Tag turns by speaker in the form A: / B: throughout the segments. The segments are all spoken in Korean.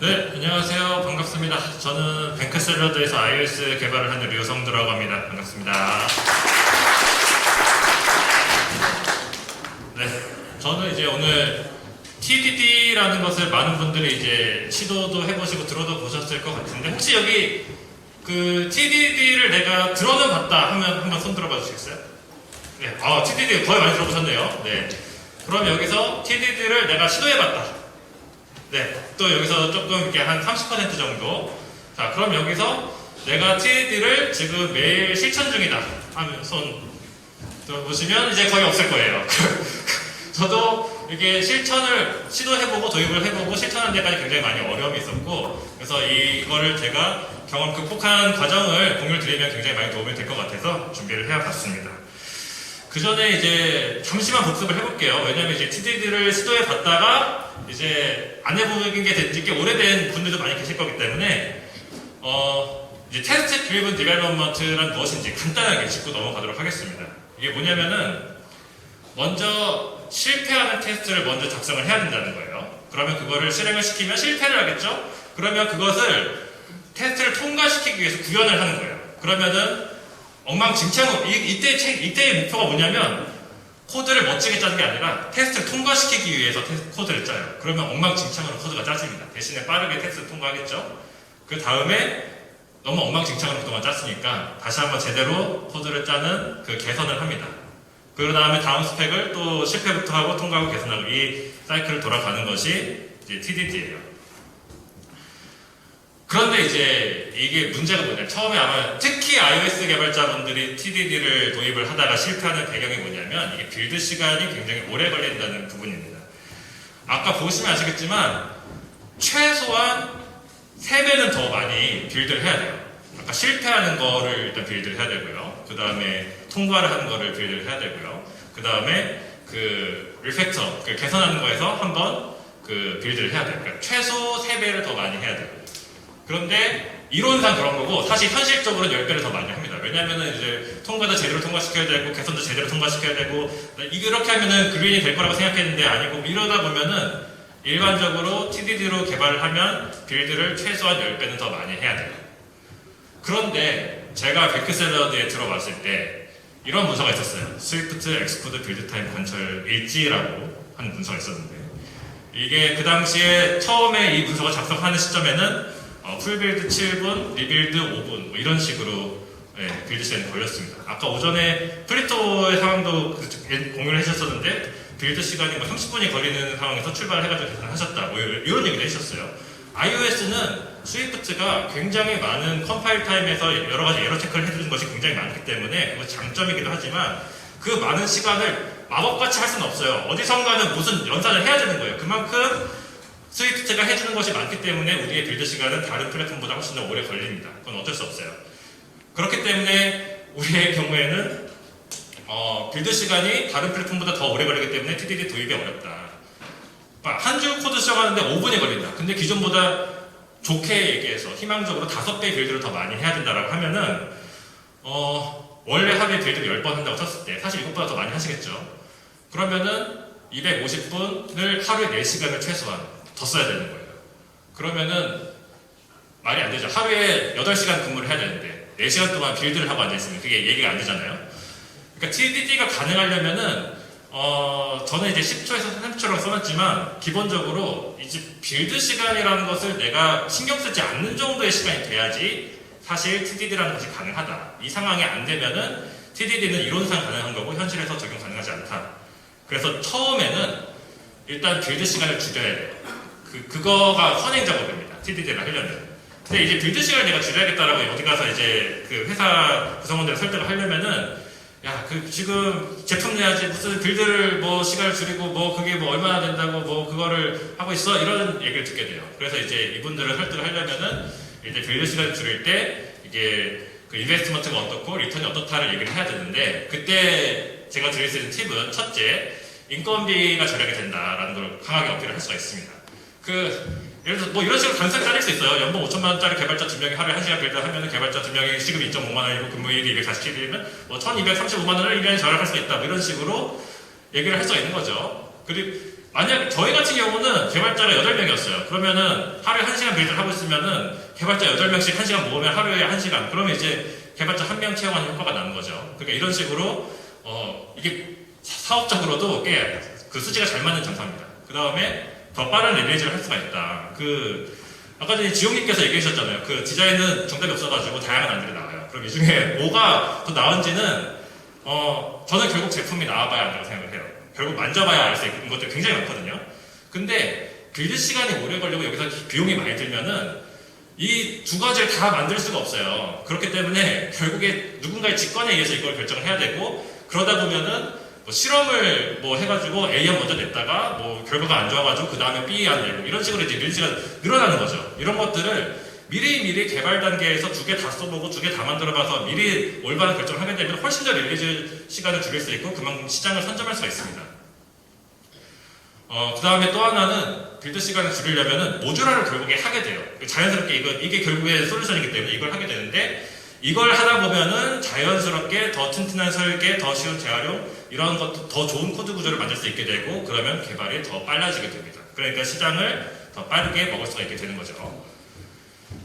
A: 네, 안녕하세요. 반갑습니다. 저는 뱅크샐러드에서 iOS 개발을 하는 류성두라고 합니다. 반갑습니다. 네, 저는 이제 오늘 TDD라는 것을 많은 분들이 이제 시도도 해보시고 들어도 보셨을 것 같은데 혹시 여기 그 TDD를 내가 들어는 봤다 하면 한번 손 들어봐 주시겠어요? 네, 아 TDD 거의 많이 들어보셨네요. 네, 그럼 여기서 TDD를 내가 시도해봤다. 네, 또 여기서 조금 이렇게 한 30% 정도. 자, 그럼 여기서 내가 TDD를 지금 매일 실천 중이다. 하면 손 보시면 이제 거의 없을 거예요. 저도 이게 실천을 시도해보고 도입을 해보고 실천하는 데까지 굉장히 많이 어려움이 있었고 그래서 이거를 제가 경험 극복한 과정을 공유를 드리면 굉장히 많이 도움이 될 것 같아서 준비를 해봤습니다. 그 전에 이제 잠시만 복습을 해볼게요. 왜냐면 이제 TDD를 시도해 봤다가 이제 안 해보는 게 된지 꽤 오래된 분들도 많이 계실 거기 때문에 어 이제 테스트 드리븐 디벨롭먼트란 무엇인지 간단하게 짚고 넘어가도록 하겠습니다. 이게 뭐냐면은 먼저 실패하는 테스트를 먼저 작성을 해야 된다는 거예요. 그러면 그거를 실행을 시키면 실패를 하겠죠? 그러면 그것을 테스트를 통과시키기 위해서 구현을 하는 거예요. 그러면은 엉망진창으로 이, 이때 책 이때의 목표가 뭐냐면 코드를 멋지게 짜는 게 아니라 테스트를 통과시키기 위해서 코드를 짜요. 그러면 엉망진창으로 코드가 짜집니다. 대신에 빠르게 테스트 통과하겠죠. 그 다음에 너무 엉망진창으로 그동안 짰으니까 다시 한번 제대로 코드를 짜는 그 개선을 합니다. 그 다음에 다음 스펙을 또 실패부터 하고 통과하고 개선하고 이 사이클을 돌아가는 것이 TDD예요. 그런데 이제 이게 문제가 뭐냐 처음에 아마 특히 iOS 개발자분들이 TDD를 도입을 하다가 실패하는 배경이 뭐냐면 이게 빌드 시간이 굉장히 오래 걸린다는 부분입니다. 아까 보시면 아시겠지만 최소한 3배는 더 많이 빌드를 해야 돼요. 아까 실패하는 거를 일단 빌드를 해야 되고요. 그 다음에 통과를 하는 거를 빌드를 해야 되고요. 그 다음에 그 리팩터, 그 개선하는 거에서 한번 그 빌드를 해야 돼요. 그러니까 최소 3배를 더 많이 해야 돼요. 그런데 이론상 그런 거고 사실 현실적으로는 10배를 더 많이 합니다. 왜냐면은 이제 통과도 제대로 통과시켜야 되고 개선도 제대로 통과시켜야 되고 이렇게 하면은 그린이 될 거라고 생각했는데 아니고 이러다 보면은 일반적으로 TDD로 개발을 하면 빌드를 최소한 10배는 더 많이 해야 돼요. 그런데 제가 베크샐러드에 들어봤을 때 이런 문서가 있었어요. 스위프트 엑스코드 빌드 타임 관철 일지라고 하는 문서가 있었는데 이게 그 당시에 처음에 이 문서가 작성하는 시점에는 어, 풀빌드 7분, 리빌드 5분 뭐 이런 식으로 예, 빌드 시간이 걸렸습니다. 아까 오전에 플리토의 상황도 그- 공유를 해주셨었는데 빌드 시간이 뭐 30분이 걸리는 상황에서 출발을 해가지고 계산하셨다 뭐 이런, 얘기도 해주셨어요. iOS는 스위프트가 굉장히 많은 컴파일 타임에서 여러 가지 에러 체크를 해주는 것이 굉장히 많기 때문에 그거 장점이기도 하지만 그 많은 시간을 마법같이 할 수는 없어요. 어디선가는 무슨 연산을 해야 되는 거예요. 그만큼 스위프트가 해주는 것이 많기 때문에 우리의 빌드 시간은 다른 플랫폼보다 훨씬 더 오래 걸립니다. 그건 어쩔 수 없어요. 그렇기 때문에 우리의 경우에는 어, 빌드 시간이 다른 플랫폼보다 더 오래 걸리기 때문에 TDD 도입이 어렵다. 한 줄 코드 시작하는데 5분이 걸린다. 근데 기존보다 좋게 얘기해서 희망적으로 5배의 빌드를 더 많이 해야 된다라고 하면은 어, 원래 하루에 빌드를 10번 한다고 쳤을 때 사실 이것보다 더 많이 하시겠죠. 그러면은 250분을 하루에 4시간을 최소한 더 써야 되는 거예요. 그러면은 말이 안 되죠. 하루에 8시간 근무를 해야 되는데 4시간 동안 빌드를 하고 앉아있으면 그게 얘기가 안 되잖아요. 그러니까 TDD가 가능하려면은 어, 저는 이제 10초에서 30초라고 써놨지만 기본적으로 이제 빌드 시간이라는 것을 내가 신경 쓰지 않는 정도의 시간이 돼야지 사실 TDD라는 것이 가능하다. 이 상황이 안 되면은 TDD는 이론상 가능한 거고 현실에서 적용 가능하지 않다. 그래서 처음에는 일단 빌드 시간을 줄여야 돼요. 그, 그거가 선행 작업입니다. TDD를 하려면. 근데 이제 빌드 시간을 내가 줄여야겠다라고 어디 가서 이제 그 회사 구성원들 설득을 하려면은 야, 그 지금 제품 내야지 무슨 빌드를 뭐 시간을 줄이고 뭐 그게 뭐 얼마나 된다고 뭐 그거를 하고 있어 이런 얘기를 듣게 돼요. 그래서 이제 이분들을 설득을 하려면은 이제 빌드 시간을 줄일 때 이게 그 인베스트먼트가 어떻고 리턴이 어떻다를 얘기를 해야 되는데 그때 제가 드릴 수 있는 팁은 첫째 인건비가 절약이 된다라는 걸 강하게 어필을 할 수가 있습니다. 그 예를 들어서 뭐 이런 식으로 단순히 짜릴 수 있어요. 연봉 5천만 원짜리 개발자 두 명이 하루에 1시간 빌드 하면 개발자 두 명이 시급이 2.5만 원이고 근무일이 247일이면 뭐 1235만 원을 1년에 절약할 수 있다. 뭐 이런 식으로 얘기를 할 수가 있는 거죠. 그리고 만약 저희 같은 경우는 개발자가 8명이었어요. 그러면은 하루에 1시간 빌드를 하고 있으면은 개발자 8명씩 1시간 모으면 하루에 1시간. 그러면 이제 개발자 한 명 채용하는 효과가 나는 거죠. 그러니까 이런 식으로 어, 이게 사- 사업적으로도 꽤 그 수지가 잘 맞는 장사입니다. 그 다음에 더 빠른 릴리즈를 할 수가 있다. 그 아까 전에 지용님께서 얘기하셨잖아요. 그 디자인은 정답이 없어가지고 다양한 안들이 나와요. 그럼 이 중에 뭐가 더 나은지는 어 저는 결국 제품이 나와봐야 한다고 생각을 해요. 결국 만져봐야 알 수 있는 것들이 굉장히 많거든요. 근데 빌드 시간이 오래 걸리고 여기서 비용이 많이 들면은 이 두 가지를 다 만들 수가 없어요. 그렇기 때문에 결국에 누군가의 직관에 의해서 이걸 결정을 해야 되고 그러다 보면은 뭐 실험을 뭐 해가지고 A안 먼저 냈다가 뭐 결과가 안 좋아가지고 그 다음에 B안 내고 이런 식으로 이제 릴리즈가 늘어나는 거죠. 이런 것들을 미리 미리 개발 단계에서 두 개 다 써보고 두 개 다 만들어봐서 미리 올바른 결정을 하게 되면 훨씬 더 릴리즈 시간을 줄일 수 있고 그만큼 시장을 선점할 수가 있습니다. 어, 그 다음에 또 하나는 빌드 시간을 줄이려면은 모듈화를 결국에 하게 돼요. 자연스럽게 이거, 이게 결국에 솔루션이기 때문에 이걸 하게 되는데 이걸 하다 보면은 자연스럽게 더 튼튼한 설계, 더 쉬운 재활용, 이런 것도 더 좋은 코드 구조를 만들 수 있게 되고 그러면 개발이 더 빨라지게 됩니다. 그러니까 시장을 더 빠르게 먹을 수가 있게 되는 거죠.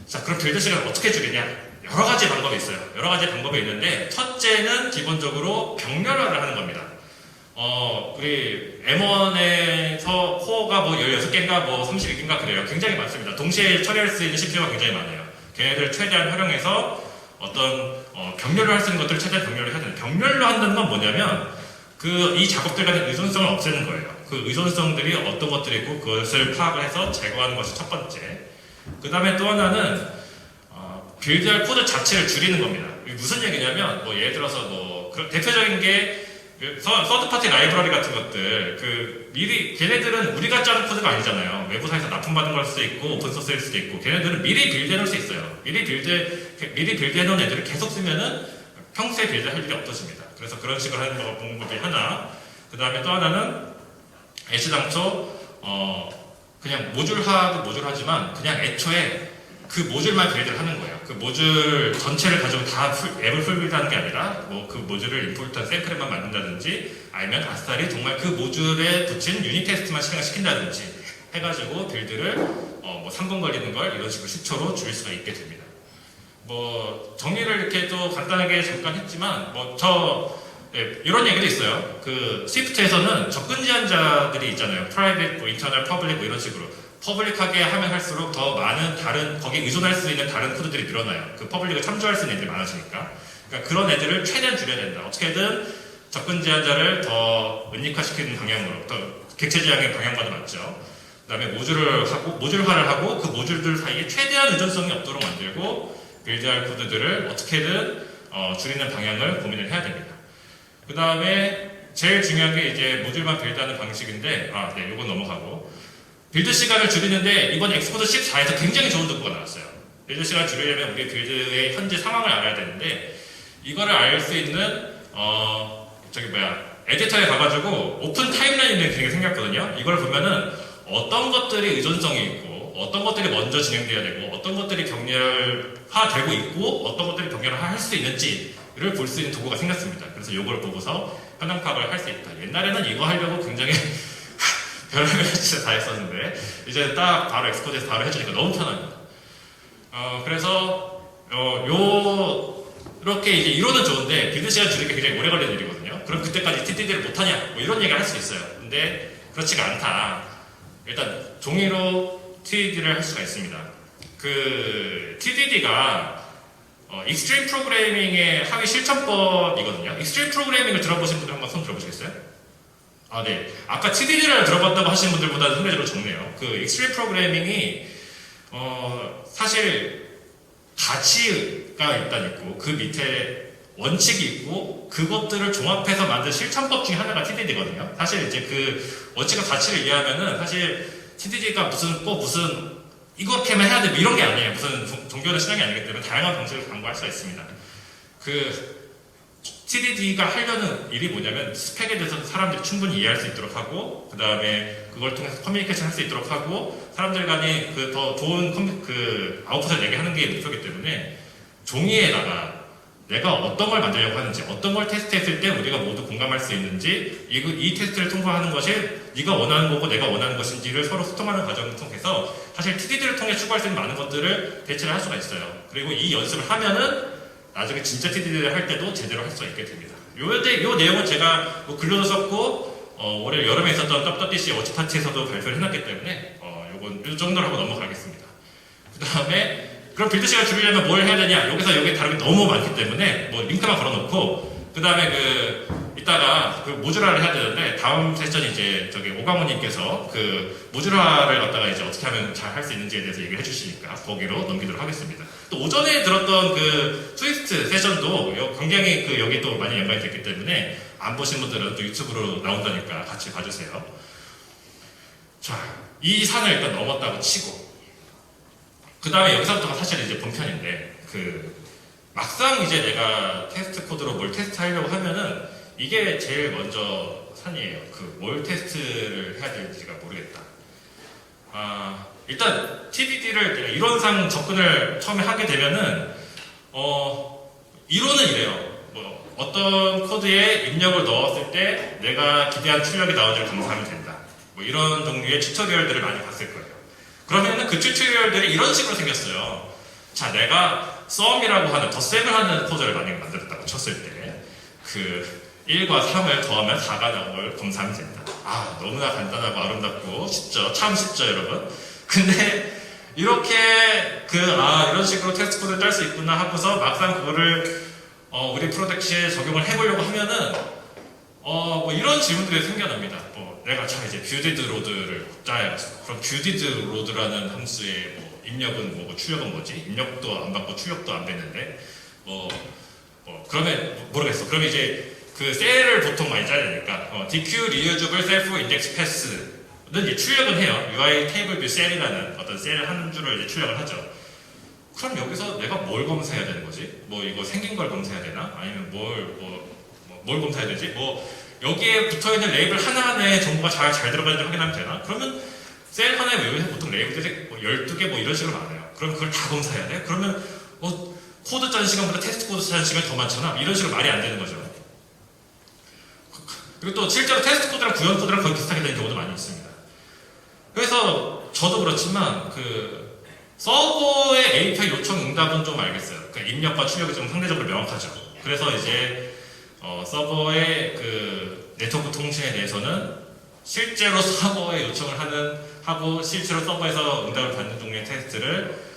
A: 자, 그럼 빌드 시간을 어떻게 줄이냐? 여러 가지 방법이 있어요. 여러 가지 방법이 있는데 첫째는 기본적으로 병렬화를 하는 겁니다. 어, 우리 M1에서 코어가 뭐 16개인가 뭐 32개인가 그래요. 굉장히 많습니다. 동시에 처리할 수 있는 CPU가 굉장히 많아요. 걔네들 최대한 활용해서 어떤 어, 병렬을 할수 있는 것들을 최대한 병렬을 해야 되는 병렬로 한다는 건 뭐냐면 그 이 작업들 간의 의존성을 없애는 거예요. 그 의존성들이 어떤 것들이 있고 그것을 파악을 해서 제거하는 것이 첫 번째. 그 다음에 또 하나는 어, 빌드할 코드 자체를 줄이는 겁니다. 이게 무슨 얘기냐면 뭐 예를 들어서 뭐그 대표적인 게그 서- 서드 파티 라이브러리 같은 것들 그 미리 걔네들은 우리가 짜는 코드가 아니잖아요. 외부사에서 납품받은 걸 수도 있고 오픈소스일 수도 있고 걔네들은 미리 빌드해 놓을 수 있어요. 미리 빌드 미리 빌드해 놓은 애들을 계속 쓰면은 평소에 빌드 할 일이 없어집니다. 그래서 그런 식으로 하는 거 방법이 하나. 그 다음에 또 하나는 애시당초 어 그냥 모듈화도 모듈하지만 그냥 애초에 그 모듈만 빌드를 하는 거예요. 그 모듈 전체를 가지고 다 풀- 앱을 풀빌드하는 게 아니라 뭐 그 모듈을 임포트한 샘플에만 만든다든지 아니면 아스탈이 정말 그 모듈에 붙인 유닛 테스트만 실행을 시킨다든지 해가지고 빌드를 어 뭐 3분 걸리는 걸 이런 식으로 10초로 줄일 수가 있게 됩니다. 뭐 정리를 이렇게 또 간단하게 잠깐 했지만 뭐저 예, 이런 얘기도 있어요. 그 스위프트에서는 접근 제한자들이 있잖아요. 프라이빗, 뭐 인터널, 퍼블릭 뭐 이런 식으로 퍼블릭하게 하면 할수록 더 많은 다른 거기에 의존할 수 있는 다른 코드들이 늘어나요. 그 퍼블릭을 참조할 수 있는 애들이 많아지니까. 그러니까 그런 애들을 최대한 줄여야 된다. 어떻게든 접근 제한자를 더 은닉화시키는 방향으로, 더 객체 지향의 방향과도 맞죠. 그 다음에 모듈을 하고 모듈화를 하고 그 모듈들 사이에 최대한 의존성이 없도록 만들고 빌드할 코드들을 어떻게든 어, 줄이는 방향을 고민을 해야 됩니다. 그 다음에 제일 중요한 게 이제 모듈만 빌드하는 방식인데 아, 네, 이건 넘어가고 빌드 시간을 줄이는데 이번 엑스포드 14에서 굉장히 좋은 정보가 나왔어요. 빌드 시간 을 줄이려면 우리 빌드의 현재 상황을 알아야 되는데 이거를 알 수 있는 어 저기 뭐야 에디터에 가가지고 오픈 타임라인이 되게 생겼거든요. 이걸 보면은 어떤 것들이 의존성이 있고 어떤 것들이 먼저 진행돼야 되고 어떤 것들이 병렬화되고 있고 어떤 것들이 병렬화할 수 있는지를 볼 수 있는 도구가 생겼습니다. 그래서 이걸 보고서 현황 파악을 할 수 있다. 옛날에는 이거 하려고 굉장히 별의별 진짜 다 했었는데 이제 딱 바로 엑스포드에서 바로 해주니까 너무 편합니다. 어 그래서 어 요 이렇게 이제 이론은 좋은데 빌드 시간 줄이기 굉장히 오래 걸리는 일이거든요. 그럼 그때까지 TDD를 못하냐? 뭐 이런 얘기를 할 수 있어요. 근데 그렇지가 않다. 일단 종이로 TDD를 할 수가 있습니다. 그 TDD가 어, 익스트림 프로그래밍의 하위 실천법이거든요. 익스트림 프로그래밍을 들어보신 분들 한번 손 들어보시겠어요? 아, 네. 아까 TDD를 들어봤다고 하시는 분들보다 상대적으로 적네요. 그 익스트림 프로그래밍이 어, 사실 가치가 일단 있고 그 밑에 원칙이 있고 그것들을 종합해서 만든 실천법 중에 하나가 TDD거든요. 사실 이제 그 원칙과 가치를 이해하면은 사실 TDD가 무슨 꼭 무슨 이렇게만 해야 돼뭐 이런 게 아니에요. 무슨 종- 종교나 신앙이 아니기 때문에 다양한 방식을 강구할 수가 있습니다. 그 TDD가 하려는 일이 뭐냐면 스펙에 대해서 사람들이 충분히 이해할 수 있도록 하고 그 다음에 그걸 통해서 커뮤니케이션 할 수 있도록 하고 사람들 간에 그 더 좋은 커뮤, 그 아웃풋을 내게 하는 게 목표이기 때문에 종이에다가 내가 어떤 걸 만들려고 하는지, 어떤 걸 테스트했을 때 우리가 모두 공감할 수 있는지, 이, 이 테스트를 통과하는 것이 네가 원하는 거고 내가 원하는 것인지를 서로 소통하는 과정을 통해서 사실 TDD를 통해 추구할 수 있는 많은 것들을 대체를 할 수가 있어요. 그리고 이 연습을 하면은 나중에 진짜 TDD를 할 때도 제대로 할 수가 있게 됩니다. 요, 대- 요 내용은 제가 뭐 글로도 썼고 어, 올해 여름에 있었던 WWDC 워치 파티에서도 발표를 해놨기 때문에 어, 요건 요 정도로 하고 넘어가겠습니다. 그 다음에 그럼 빌드 시간 줄이려면 뭘 해야 되냐? 여기서 여기 다른 게 너무 많기 때문에 뭐 링크만 걸어놓고 그 다음에 그 이따가 그 모듈화를 해야 되는데 다음 세션 이제 저기 오강호님께서 그 모듈화를 갖다가 이제 어떻게 하면 잘 할 수 있는지에 대해서 얘기를 해주시니까 거기로 넘기도록 하겠습니다. 또 오전에 들었던 그 트위스트 세션도 요- 굉장히 그 여기 또 많이 연관이 됐기 때문에 안 보신 분들은 또 유튜브로 나온다니까 같이 봐주세요. 자, 이 산을 일단 넘었다고 치고 그 다음에 여기서부터가 사실 이제 본편인데 그 막상 이제 내가 테스트 코드로 뭘 테스트 하려고 하면은 이게 제일 먼저 산이에요. 그 뭘 테스트를 해야 될지가 모르겠다. 아 일단 TDD를 내가 이론상 접근을 처음에 하게 되면은 어 이론은 이래요. 뭐 어떤 코드에 입력을 넣었을 때 내가 기대한 출력이 나오지를 검사하면 된다. 뭐 이런 종류의 튜토리얼들을 많이 봤을 거예요. 그러면은 그 튜토리얼들이 이런 식으로 생겼어요. 자, 내가 썸이라고 하는 덧셈을 하는 코드를 만약에 만들었다고 쳤을 때, 그 1과 3을 더하면 4가 나온 걸 검사하면 된다. 아, 너무나 간단하고 아름답고 쉽죠. 참 쉽죠, 여러분. 근데 이렇게 그, 아, 이런 식으로 테스트 코드를 짤 수 있구나 하고서 막상 그거를 어, 우리 프로젝트에 적용을 해보려고 하면은 어, 뭐 이런 질문들이 생겨납니다. 뭐 내가 자 이제 뷰디드 로드를 짜야겠어. 그럼 뷰디드 로드라는 함수의 뭐 입력은 뭐고 출력은 뭐지? 입력도 안 받고 출력도 안 됐는데 뭐, 뭐 그러면 모르겠어. 그럼 이제 그 셀을 보통 많이 되니까 어, DQ reusable self index pass는 이제 출력은 해요. UI 테이블 뷰 셀이라는 어떤 셀 한 줄을 이제 출력을 하죠. 그럼 여기서 내가 뭘 검사해야 되는 거지? 뭐 이거 생긴 걸 검사해야 되나? 아니면 뭘, 뭐, 뭐, 뭘 검사해야 되지? 뭐 여기에 붙어 있는 레이블 하나하나에 정보가 잘, 잘 들어가는지 확인하면 되나? 그러면 셀 하나에 외우면 보통 레이블들이 뭐 12개 뭐 이런 식으로 많아요. 그럼 그걸 다 검사해야 돼? 그러면 어, 코드 짜는 시간보다 테스트 코드 짜는 시간이 더 많잖아. 이런 식으로 말이 안 되는 거죠. 그리고 또 실제로 테스트 코드랑 구현 코드랑 거의 비슷하게 되는 경우도 많이 있습니다. 그래서 저도 그렇지만 그 서버의 API 요청 응답은 좀 알겠어요. 그 입력과 출력이 좀 상대적으로 명확하죠. 그래서 이제 어, 서버의 그 네트워크 통신에 대해서는 실제로 서버에 요청을 하는 하고 실제로 서버에서 응답을 받는 종류의 테스트를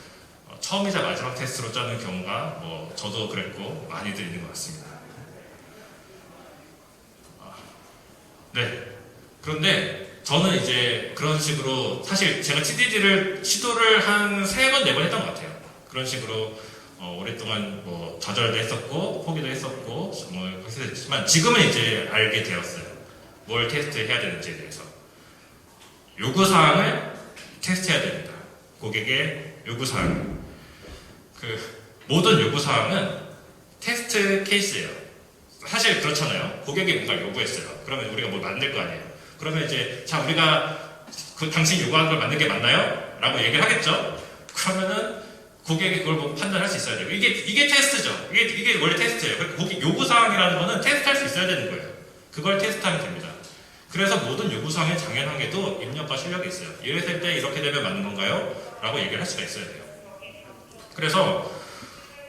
A: 어, 처음이자 마지막 테스트로 짜는 경우가 뭐 저도 그랬고 많이들 있는 것 같습니다. 아, 네. 그런데 저는 이제 그런 식으로 사실 제가 TDD를 시도를 한 세 번 네 번 했던 것 같아요. 그런 식으로 어, 오랫동안 뭐 좌절도 했었고 포기도 했었고 뭐 그렇게 됐지만 지금은 이제 알게 되었어요. 뭘 테스트해야 되는지에 대해서 요구 사항을 테스트해야 됩니다. 고객의 요구 사항. 그 모든 요구 사항은 테스트 케이스예요. 사실 그렇잖아요. 고객이 뭔가 요구했어요. 그러면 우리가 뭘 만들 거 아니에요. 그러면 이제 자 우리가 그 당신 요구한 걸 만든 게 맞나요? 라고 얘기를 하겠죠. 그러면은 고객이 그걸 보고 판단할 수 있어야 돼요. 이게 이게 테스트죠. 이게 이게 원래 테스트예요. 그러니까 고객 요구 사항이라는 거는 테스트할 수 있어야 되는 거예요. 그걸 테스트하면 됩니다. 그래서 모든 요구 사항의 당연한 게도 입력과 출력이 있어요. 이랬을 때 이렇게 되면 맞는 건가요? 라고 얘기를 할 수가 있어야 돼요. 그래서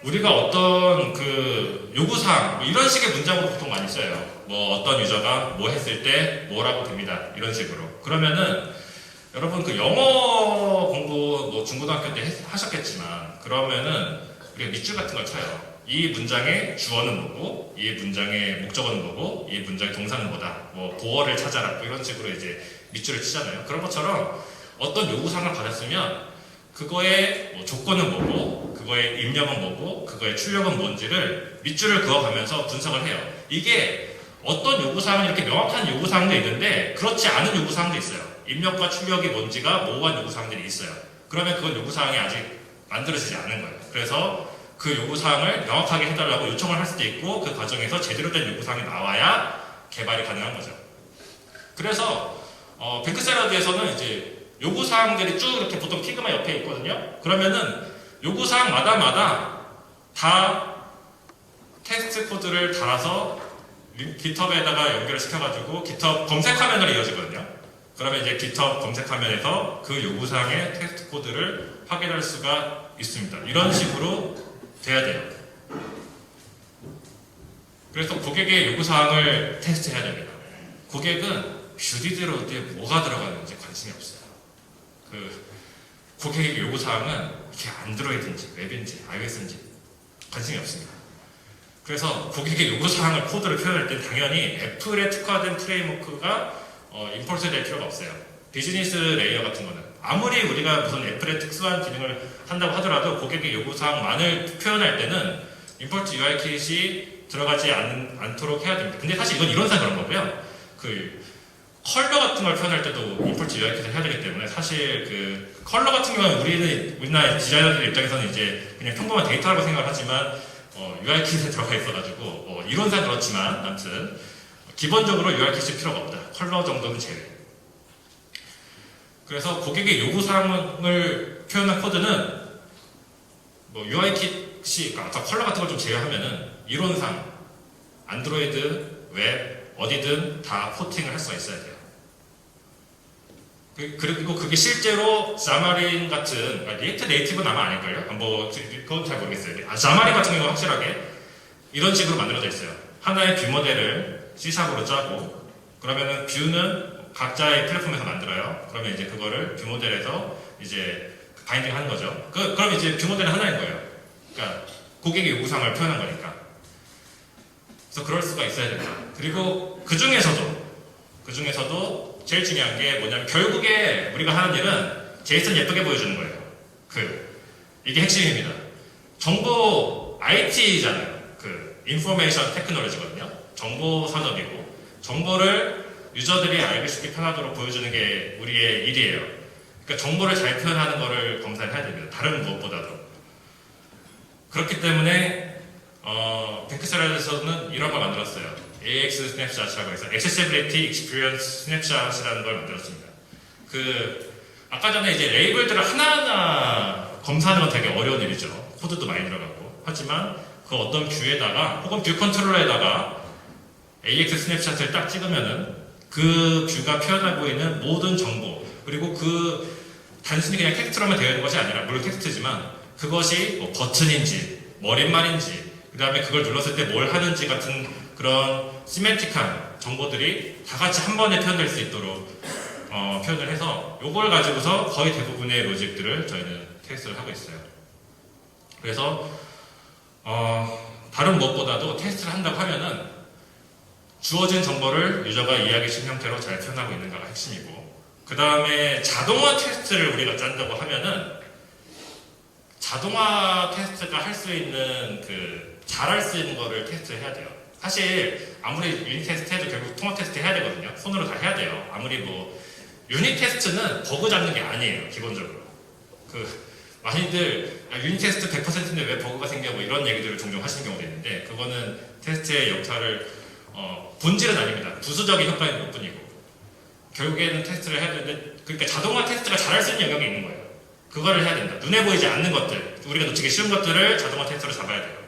A: 우리가 어떤 그 요구사항 뭐 이런 식의 문장으로 보통 많이 써요. 뭐 어떤 유저가 뭐 했을 때 뭐라고 됩니다. 이런 식으로. 그러면은 여러분 그 영어 공부 뭐 중고등학교 때 했- 하셨겠지만 그러면은 우리가 밑줄 같은 걸 쳐요. 이 문장의 주어는 뭐고, 이 문장의 목적어는 뭐고, 이 문장의 동사는 뭐다. 뭐 보어를 찾아라. 뭐 이런 식으로 이제 밑줄을 치잖아요. 그런 것처럼 어떤 요구사항을 받았으면 그거의 뭐 조건은 뭐고, 그거의 입력은 뭐고, 그거의 출력은 뭔지를 밑줄을 그어가면서 분석을 해요. 이게 어떤 요구사항은 이렇게 명확한 요구사항도 있는데, 그렇지 않은 요구사항도 있어요. 입력과 출력이 뭔지가 모호한 요구사항들이 있어요. 그러면 그건 요구사항이 아직 만들어지지 않은 거예요. 그래서 그 요구사항을 명확하게 해달라고 요청을 할 수도 있고, 그 과정에서 제대로 된 요구사항이 나와야 개발이 가능한 거죠. 그래서, 어, 뱅크샐러드에서는 이제 요구사항들이 쭉 이렇게 보통 피그마 옆에 있거든요. 그러면은 요구사항마다마다 다 테스트 코드를 달아서 리- GitHub에다가 연결을 시켜가지고 GitHub 검색 화면으로 이어지거든요. 그러면 이제 GitHub 검색 화면에서 그 요구사항의 테스트 코드를 확인할 수가 있습니다. 이런 식으로 돼야 돼요. 그래서 고객의 요구사항을 테스트해야 됩니다. 고객은 뷰디드로드에 뭐가 들어가는지 관심이 없어요. 그 고객의 요구사항은 이게 안드로이드인지 웹인지 iOS인지 관심이 없습니다. 그래서 고객의 요구사항을 코드를 표현할 때 당연히 애플에 특화된 프레임워크가 어, 임포트 될 필요가 없어요. 비즈니스 레이어 같은 거는 아무리 우리가 무슨 애플의 특수한 기능을 한다고 하더라도 고객의 요구사항만을 표현할 때는 임포트 UI 킷이 들어가지 않, 않도록 해야 됩니다. 근데 사실 이건 이론상 그런 거고요. 그 컬러 같은 걸 표현할 때도 UI 킷을 해야 되기 때문에 사실 그 컬러 같은 경우는 우리는 우리나라 디자이너들 입장에서는 이제 그냥 평범한 데이터라고 생각을 하지만 어, UI 킷에 들어가 있어가지고 어, 이론상 그렇지만 아무튼 기본적으로 UI 킷이 필요가 없다. 컬러 정도는 제외. 그래서 고객의 요구 사항을 표현한 코드는 뭐 UI 킷이 그러니까 아까 컬러 같은 걸 좀 제외하면은 이론상 안드로이드, 웹 어디든 다 포팅을 할 수가 있어야 돼요. 그- 그리고 그게 실제로 자마린 같은 아, 리액트 네이티브는 아마 아닐걸요? 아, 뭐 그건 잘 모르겠어요. 아, 자마린 같은 경우 확실하게 이런 식으로 만들어져 있어요. 하나의 뷰 모델을 C샵으로 짜고 그러면은 뷰는 각자의 플랫폼에서 만들어요. 그러면 이제 그거를 뷰 모델에서 이제 바인딩 하는 거죠. 그, 그럼 이제 뷰 모델은 하나인 거예요. 그러니까 고객의 요구사항을 표현한 거니까. 그래서 그럴 수가 있어야 된다. 그리고 그 중에서도 그 중에서도 제일 중요한 게 뭐냐면 결국에 우리가 하는 일은 제이슨 예쁘게 보여주는 거예요. 그 이게 핵심입니다. 정보 IT잖아요. 그 인포메이션 테크놀로지거든요. 정보 산업이고 정보를 유저들이 알기 쉽게 편하도록 보여주는 게 우리의 일이에요. 그러니까 정보를 잘 표현하는 거를 검사를 해야 됩니다. 다른 무엇보다도. 그렇기 때문에 어, 뱅크스라에서는 이런 걸 만들었어요. AX 스냅샷이라고 해서 Accessibility Experience 스냅샷이라는 걸 만들었습니다. 그 아까 전에 이제 레이블들을 하나하나 검사하는 건 되게 어려운 일이죠. 코드도 많이 들어가고. 하지만 그 어떤 뷰에다가 혹은 뷰 컨트롤러에다가 AX 스냅샷을 딱 찍으면은 그 뷰가 표현하고 있는 모든 정보 그리고 그 단순히 그냥 텍스트로만 되어 있는 것이 아니라 물론 텍스트지만 그것이 뭐 버튼인지 머릿말인지 그 다음에 그걸 눌렀을 때 뭘 하는지 같은 그런 시멘틱한 정보들이 다 같이 한 번에 표현될 수 있도록 어, 표현을 해서 이걸 가지고서 거의 대부분의 로직들을 저희는 테스트를 하고 있어요. 그래서 어, 다른 무엇보다도 테스트를 한다고 하면은 주어진 정보를 유저가 이해하기 쉬운 형태로 잘 표현하고 있는가가 핵심이고 그 다음에 자동화 테스트를 우리가 짠다고 하면은 자동화 테스트가 할 수 있는 그 잘할 수 있는 거를 테스트해야 돼요. 사실 아무리 유닛 테스트 해도 결국 통합 테스트 해야 되거든요. 손으로 다 해야 돼요. 아무리 뭐 유닛 테스트는 버그 잡는 게 아니에요. 기본적으로 그 많이들 야, 유닛 테스트 100%인데 왜 버그가 생겨 뭐 이런 얘기들을 종종 하시는 경우도 있는데 그거는 테스트의 역할을 어, 본질은 아닙니다. 부수적인 효과인 것 뿐이고 결국에는 테스트를 해야 되는데 그러니까 자동화 테스트가 잘할 수 있는 영역이 있는 거예요. 그거를 해야 된다. 눈에 보이지 않는 것들, 우리가 놓치기 쉬운 것들을 자동화 테스트로 잡아야 돼요.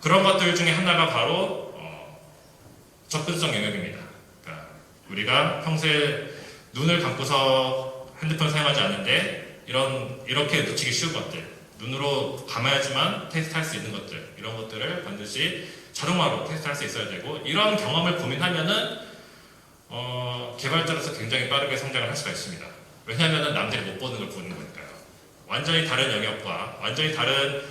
A: 그런 것들 중에 하나가 바로 어, 접근성 영역입니다. 그러니까 우리가 평소에 눈을 감고서 핸드폰 사용하지 않는데 이런 이렇게 놓치기 쉬운 것들, 눈으로 감아야지만 테스트할 수 있는 것들 이런 것들을 반드시 자동화로 테스트할 수 있어야 되고 이런 경험을 고민하면은 어, 개발자로서 굉장히 빠르게 성장을 할 수가 있습니다. 왜냐하면 남들이 못 보는 걸 보는 거니까요. 완전히 다른 영역과 완전히 다른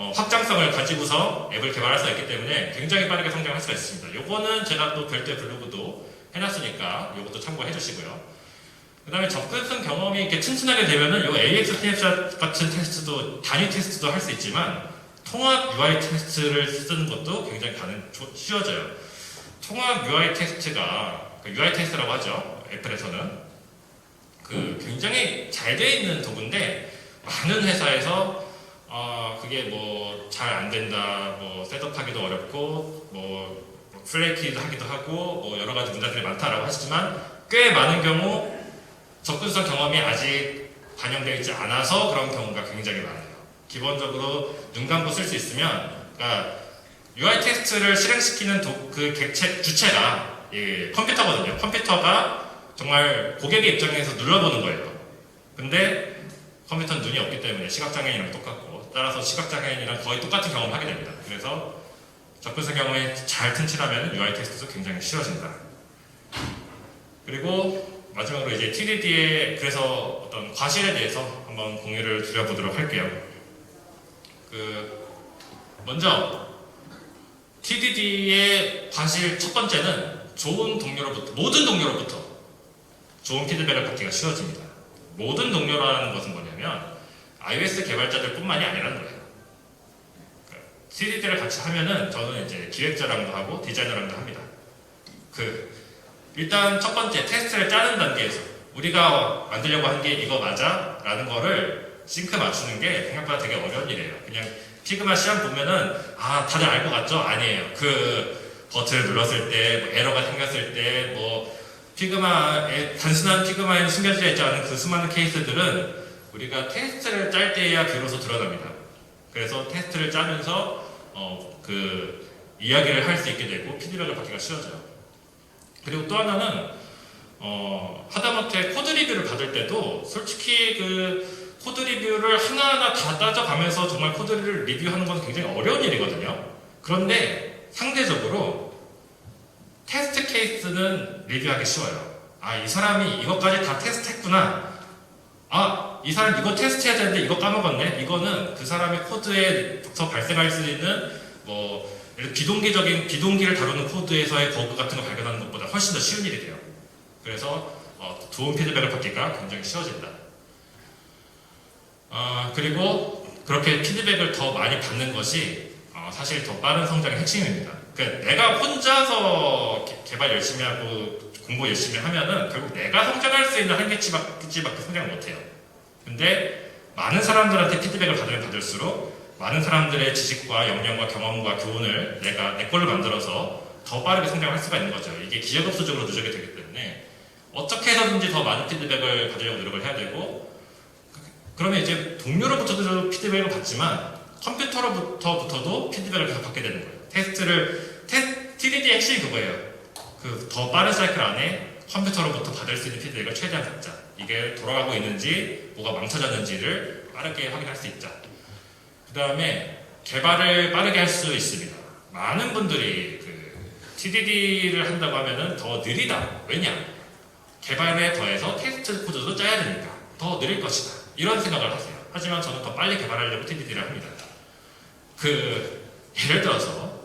A: 어, 확장성을 가지고서 앱을 개발할 수가 있기 때문에 굉장히 빠르게 성장할 수가 있습니다. 요거는 제가 또 별도의 블로그도 해놨으니까 요것도 참고해 주시고요. 그 다음에 접근성 경험이 이렇게 튼튼하게 되면은 요 AX 스냅샷 같은 테스트도 단위 테스트도 할 수 있지만 통합 UI 테스트를 쓰는 것도 굉장히 가능 조- 쉬워져요. 통합 UI 테스트가 그 UI 테스트라고 하죠. 애플에서는 그 굉장히 잘 돼 있는 도구인데 많은 회사에서 어 그게 뭐 잘 안 된다, 뭐 셋업하기도 어렵고 뭐 플레이키도 하기도 하고 뭐 여러 가지 문제들이 많다라고 하시지만 꽤 많은 경우 접근성 경험이 아직 반영되어 있지 않아서 그런 경우가 굉장히 많아요. 기본적으로 눈 감고 쓸 수 있으면, 그러니까 UI 테스트를 실행시키는 도- 그 객체 주체가 이 컴퓨터거든요. 컴퓨터가 정말 고객의 입장에서 눌러보는 거예요. 근데 컴퓨터는 눈이 없기 때문에 시각장애인이랑 똑같고 따라서 시각장애인이랑 거의 똑같은 경험을 하게 됩니다. 그래서 접근성 경험에 잘 튼실하면 UI 테스트도 굉장히 쉬워진다. 그리고 마지막으로 이제 TDD의 그래서 어떤 과실에 대해서 한번 공유를 드려보도록 할게요. 그 먼저 TDD의 과실 첫 번째는 좋은 동료로부터 모든 동료로부터 좋은 피드백을 받기가 쉬워집니다. 모든 동료라는 것은 뭐냐면 iOS 개발자들뿐만이 아니라는 거예요. TDD를 같이 하면은 저는 이제 기획자랑도 하고 디자이너랑도 합니다. 그 일단 첫 번째 테스트를 짜는 단계에서 우리가 만들려고 한 게 이거 맞아? 라는 거를 싱크 맞추는 게 생각보다 되게 어려운 일이에요. 그냥 피그마 시험 보면은 아 다들 알 것 같죠? 아니에요. 그 버튼을 눌렀을 때 뭐 에러가 생겼을 때뭐 피그마에 단순한 피그마에 숨겨져 있지 않은 그 수많은 케이스들은 우리가 테스트를 짤 때야 비로소 드러납니다. 그래서 테스트를 짜면서 어 그 이야기를 할 수 있게 되고 피드백을 받기가 쉬워져요. 그리고 또 하나는 어, 하다못해 코드 리뷰를 받을 때도 솔직히 그 코드 리뷰를 하나하나 다 따져가면서 정말 코드를 리뷰하는 건 굉장히 어려운 일이거든요. 그런데 상대적으로 테스트 케이스는 리뷰하기 쉬워요. 아, 이 사람이 이것까지 다 테스트했구나. 아, 이 사람 이거 테스트해야 되는데 이거 까먹었네. 이거는 그 사람의 코드에서 발생할 수 있는 뭐 비동기적인 비동기를 다루는 코드에서의 버그 같은 거 발견하는 것보다 훨씬 더 쉬운 일이 돼요. 그래서 어, 좋은 피드백을 받기가 굉장히 쉬워진다. 어, 그리고 그렇게 피드백을 더 많이 받는 것이 어, 사실 더 빠른 성장의 핵심입니다. 그러니까 내가 혼자서 개- 개발 열심히 하고 공부 열심히 하면은 결국 내가 성장할 수 있는 한계치밖에 성장을 못해요. 근데 많은 사람들한테 피드백을 받으면 받을수록 많은 사람들의 지식과 역량과 경험과 교훈을 내가 내 걸로 만들어서 더 빠르게 성장할 수가 있는 거죠. 이게 기계급수적으로 누적이 되기 때문에 어떻게 해서든지 더 많은 피드백을 받으려고 노력을 해야 되고 그러면 이제 동료로부터도 피드백을 받지만 컴퓨터로부터부터도 피드백을 계속 받게 되는 거예요. 테스트를 테, TDD의 핵심이 그거예요. 그 더 빠른 사이클 안에 컴퓨터로부터 받을 수 있는 피드백을 최대한 받자. 이게 돌아가고 있는지 뭐가 망쳐졌는지를 빠르게 확인할 수 있자. 그 다음에 개발을 빠르게 할 수 있습니다. 많은 분들이 그 TDD를 한다고 하면은 더 느리다. 왜냐? 개발에 더해서 테스트 코드도 짜야 되니까 더 느릴 것이다. 이런 생각을 하세요. 하지만 저는 더 빨리 개발하려고 TDD를 합니다. 그 예를 들어서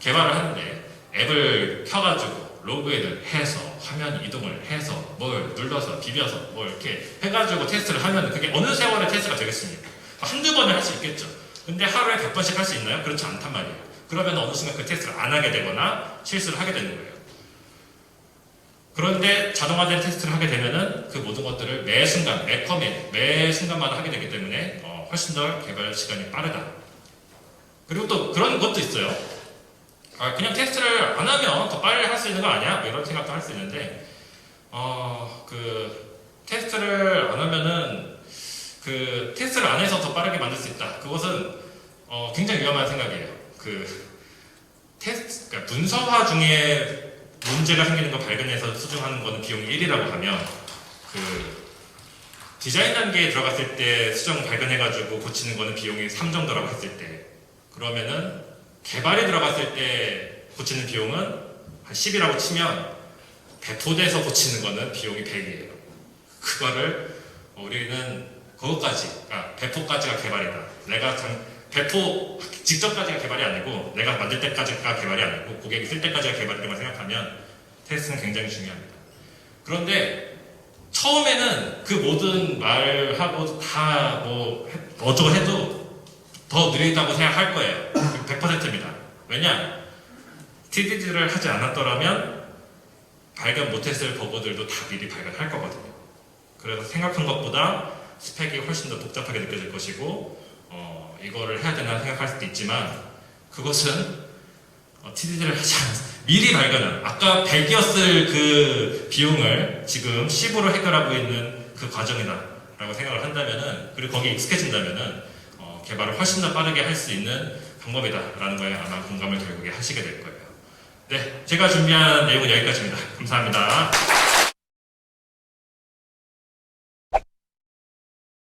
A: 개발을 하는데 앱을 켜가지고 로그인을 해서 화면 이동을 해서 뭘 눌러서 비벼서 뭘 이렇게 해가지고 테스트를 하면 그게 어느 세월의 테스트가 되겠습니까? 한두 번은 할 수 있겠죠. 근데 하루에 100번씩 할 수 있나요? 그렇지 않단 말이에요. 그러면 어느 순간 그 테스트를 안 하게 되거나 실수를 하게 되는 거예요. 그런데 자동화된 테스트를 하게 되면은 그 모든 것들을 매 순간, 매 커밋, 매 순간마다 하게 되기 때문에 어, 훨씬 더 개발 시간이 빠르다. 그리고 또 그런 것도 있어요. 아, 그냥 테스트를 안 하면 더 빨리 할 수 있는 거 아니야? 뭐 이런 생각도 할 수 있는데, 어, 그, 테스트를 안 하면은, 그, 테스트를 안 해서 더 빠르게 만들 수 있다. 그것은, 어, 굉장히 위험한 생각이에요. 그, 테스트, 그러니까 문서화 중에 문제가 생기는 거 발견해서 수정하는 거는 비용이 1이라고 하면, 그, 디자인 단계에 들어갔을 때 수정 발견해가지고 고치는 거는 비용이 3 정도라고 했을 때, 그러면은 개발에 들어갔을 때 고치는 비용은 한 10이라고 치면 배포돼서 고치는 거는 비용이 100이에요. 그거를 우리는 그것까지, 그러니까 배포까지가 개발이다. 내가 장- 배포 직접까지가 개발이 아니고 내가 만들 때까지가 개발이 아니고 고객이 쓸 때까지가 개발이라고 생각하면 테스트는 굉장히 중요합니다. 그런데 처음에는 그 모든 말하고 다 뭐 어쩌고 해도 더 느리다고 생각할 거예요. 100%입니다. 왜냐? TDD를 하지 않았더라면 발견 못했을 버그들도 다 미리 발견할 거거든요. 그래서 생각한 것보다 스펙이 훨씬 더 복잡하게 느껴질 것이고 어, 이거를 해야 되나 생각할 수도 있지만 그것은 어, TDD를 하지 않았 미리 발견한 아까 100이었을 그 비용을 지금 10으로 해결하고 있는 그 과정이다 라고 생각을 한다면은 그리고 거기에 익숙해진다면은 어, 개발을 훨씬 더 빠르게 할 수 있는 방법이다라는 거에 아마 공감을 결국에 하시게 될 거예요. 네, 제가 준비한 내용은 여기까지입니다. 감사합니다.